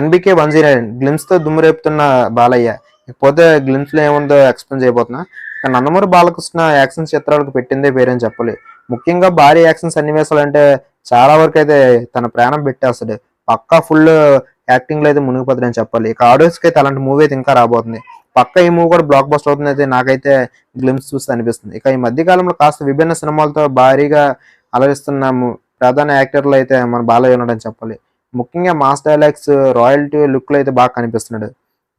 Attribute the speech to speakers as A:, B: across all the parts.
A: NBK one zero గ్లిమ్స్తో దుమ్ము రేపుతున్న బాలయ్య. ఇకపోతే గ్లిమ్స్లో ఏముందో ఎక్స్ప్లెయిన్ చేయబోతున్నా. కానీ నందమూరి బాలకృష్ణ యాక్షన్ చిత్రాలకు పెట్టిందే పేరని చెప్పాలి. ముఖ్యంగా భారీ యాక్షన్ సన్నివేశాలు అంటే చాలా వరకు అయితే తన ప్రాణం పెట్టేస్తాడు. పక్కా ఫుల్ యాక్టింగ్లో అయితే మునిగిపోతుందని చెప్పాలి. ఇక ఆడియన్స్కి అయితే అలాంటి మూవీ అయితే ఇంకా రాబోతుంది. పక్క ఈ మూవీ కూడా బ్లాక్ బస్ట్ అవుతుంది అయితే నాకైతే గ్లిమ్స్ చూస్తే అనిపిస్తుంది. ఇక ఈ మధ్య కాలంలో కాస్త విభిన్న సినిమాలతో భారీగా అలరిస్తున్నాము ప్రధాన యాక్టర్లు అయితే మన బాలయ్య ఉన్నాడని చెప్పాలి. ముఖ్యంగా మాస్ డైలాగ్స్ రాయల్టీ లుక్లో అయితే బాగా కనిపిస్తున్నాడు.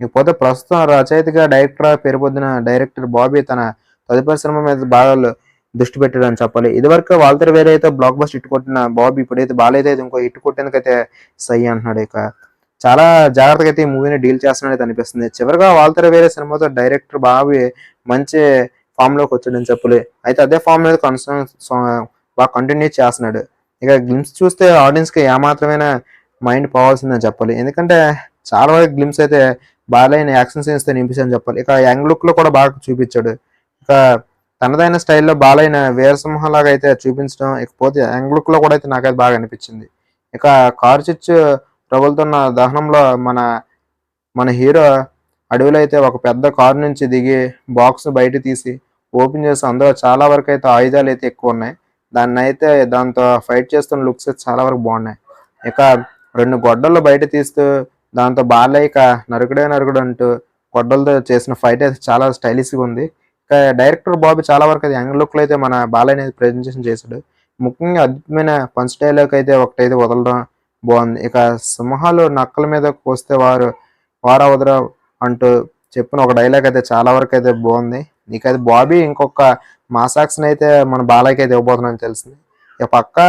A: ఇకపోతే ప్రస్తుతం రచయితగా డైరెక్టర్ పేరుపొందిన డైరెక్టర్ బాబీ తన తదుపరి సినిమా మీద బాగా దృష్టి పెట్టాడని చెప్పాలి. ఇదివరకు వాళ్ళతో వేరే అయితే బ్లాక్ బస్ట్ హిట్ కొట్టిన బాబీ ఇప్పుడైతే బాగాలేదు. అయితే ఇంకో హిట్ కొట్టేందుకైతే సై అంటున్నాడు. ఇక చాలా జాగ్రత్తగా అయితే ఈ మూవీని డీల్ చేస్తున్నాడైతే అనిపిస్తుంది. చివరిగా వాళ్ళతో వేరే సినిమాతో డైరెక్టర్ బాబీ మంచి ఫామ్లోకి వచ్చాడని చెప్పాలి. అయితే అదే ఫామ్ మీద కన్సర్న్ బాగా కంటిన్యూ చేస్తున్నాడు. ఇక గ్లిమ్స్ చూస్తే ఆడియన్స్కి ఏమాత్రమైన మైండ్ పోవాల్సిందని చెప్పాలి. ఎందుకంటే చాలా వరకు గ్లిమ్స్ అయితే బాలయ్య యాక్షన్ సీన్స్తో నింపించని చెప్పాలి. ఇక యంగ్ లుక్లో కూడా బాగా చూపించాడు. ఇక తనదైన స్టైల్లో బాలైన వీరసింహలాగా అయితే చూపించడం ఇకపోతే యంగ్ లుక్లో కూడా అయితే నాకైతే బాగా అనిపించింది. ఇక కారు చిచ్చు రగులుతున్న దహనంలో మన మన హీరో అడవిలో అయితే ఒక పెద్ద కారు నుంచి దిగి బాక్స్ బయట తీసి ఓపెన్ చేసి అందులో చాలా వరకు అయితే ఆయుధాలు అయితే ఎక్కువ ఉన్నాయి. దాన్ని అయితే దాంతో ఫైట్ చేస్తున్న లుక్స్ అయితే చాలా వరకు బాగున్నాయి. ఇక రెండు గొడ్డలు బయట తీస్తూ దాంతో బాలయ్య నరుకుడే నరుకుడు అంటూ గొడ్డలతో చేసిన ఫైట్ అయితే చాలా స్టైలిష్గా ఉంది. ఇక డైరెక్టర్ బాబు చాలా వరకు అయితే యంగ్ లుక్లో అయితే మన బాలయ్య అనేది ప్రెజెంటేషన్ చేశాడు. ముఖ్యంగా అద్భుతమైన పంచ్ డైలాగ్ అయితే ఒకటైతే వదలడం బాగుంది. ఇక సింహాలు నక్కల మీద కోస్తే వారు వారవదరా అంటూ చెప్పిన ఒక డైలాగ్ అయితే చాలా వరకు అయితే బాగుంది. నీకైతే బాబీ ఇంకొక మాసాక్స్ని అయితే మన బాలయ్యకి అయితే ఇవ్వబోతున్నాను తెలిసింది. ఇక పక్క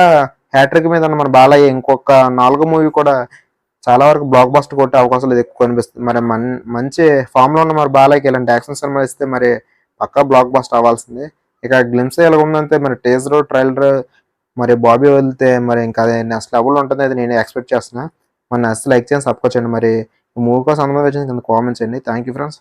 A: హ్యాట్రిక్ మీద మన బాలయ్య ఇంకొక నాలుగో మూవీ కూడా చాలా వరకు బ్లాక్ బాస్ట్ కొట్టే అవకాశాలు ఎక్కువ కనిపిస్తుంది మరి మన్ మంచి ఫామ్లో ఉన్న మరి బాలయ్యకి ఇలాంటి యాక్షన్ సినిమాలు ఇస్తే మరి పక్కా బ్లాక్ బాస్ట్ అవ్వాల్సిందే. ఇక గ్లిమ్స్ ఎలా ఉందంటే మరి టేజర్ ట్రైలర్ మరి బాబీ వెళ్తే మరి ఇంకా అది నెక్స్ట్ లెవెల్ ఉంటుంది అది నేను ఎక్స్పెక్ట్ చేస్తున్నా. మరి నెక్స్ట్ లైక్ చేయండి సపోర్ట్ చేయండి. మరి మూవీ కోసం అనుభవం వచ్చింది కింద కామెంట్స్ చేయండి. Thank you friends